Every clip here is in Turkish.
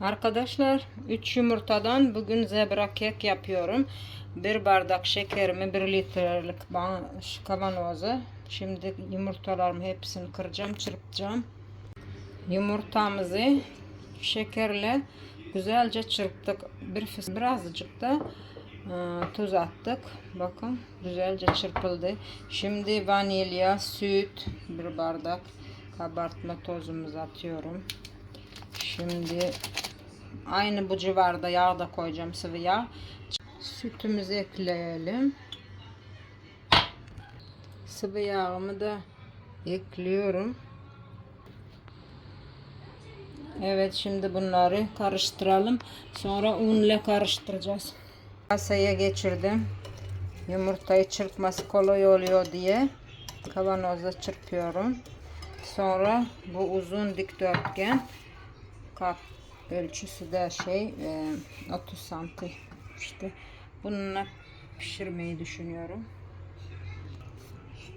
Arkadaşlar 3 yumurtadan bugün zebra kek yapıyorum. Bir bardak şekerimi 1 litrelik kavanoza. Şimdi yumurtalarımı hepsini kıracağım, çırpacağım. Yumurtamızı şekerle güzelce çırptık. Bir birazcık da e, tuz attık. Bakın güzelce çırpıldı. Şimdi vanilya, süt, bir bardak kabartma tozumuzu atıyorum. Şimdi aynı bu civarda yağ da koyacağım sıvı yağ. Sütümüzü ekleyelim. Sıvı yağımı da ekliyorum. Evet şimdi bunları karıştıralım. Sonra un ile karıştıracağız. Kasaya geçirdim. Yumurtayı çırpması kolay oluyor diye kavanozda çırpıyorum. Sonra bu uzun dikdörtgen kap ölçüsü de şey e, 30 santim işte bununla pişirmeyi düşünüyorum.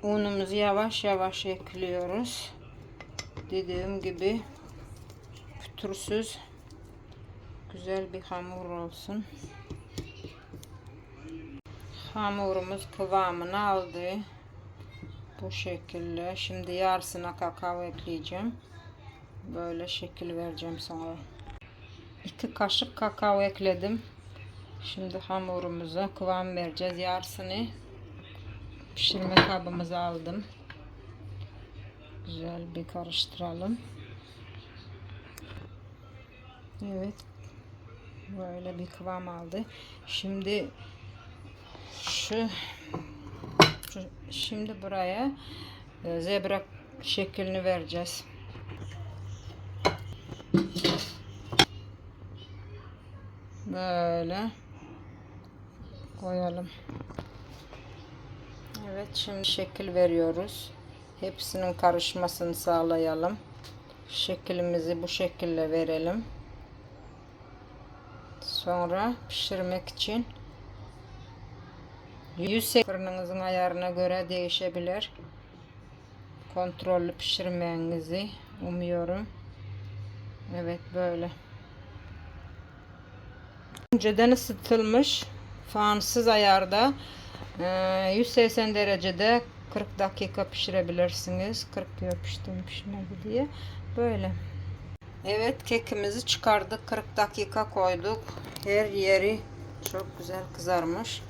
Unumuzu yavaş yavaş ekliyoruz. Dediğim gibi pütürsüz güzel bir hamur olsun. Hamurumuz kıvamını aldı. Bu şekilde. Şimdi yarısına kakao ekleyeceğim. Böyle şekil vereceğim sonra. 2 kaşık kakao ekledim. Şimdi hamurumuza kıvam vereceğiz. Yarısını pişirme kabımıza aldım. Güzel bir karıştıralım. Evet. Böyle bir kıvam aldı. Şimdi şu, şu şimdi buraya e, zebra şeklini vereceğiz. Böyle koyalım. Evet şimdi şekil veriyoruz. Hepsinin karışmasını sağlayalım. Şeklimizi bu şekilde verelim. Sonra pişirmek için 100 fırınınızın ayarına göre değişebilir. Kontrollü pişirmenizi umuyorum. Evet böyle. Önceden ısıtılmış fansız ayarda e, 180 derecede 40 dakika pişirebilirsiniz. 40 diyor piştim pişmedi diye. Böyle. Evet kekimizi çıkardık. 40 dakika koyduk. Her yeri çok güzel kızarmış.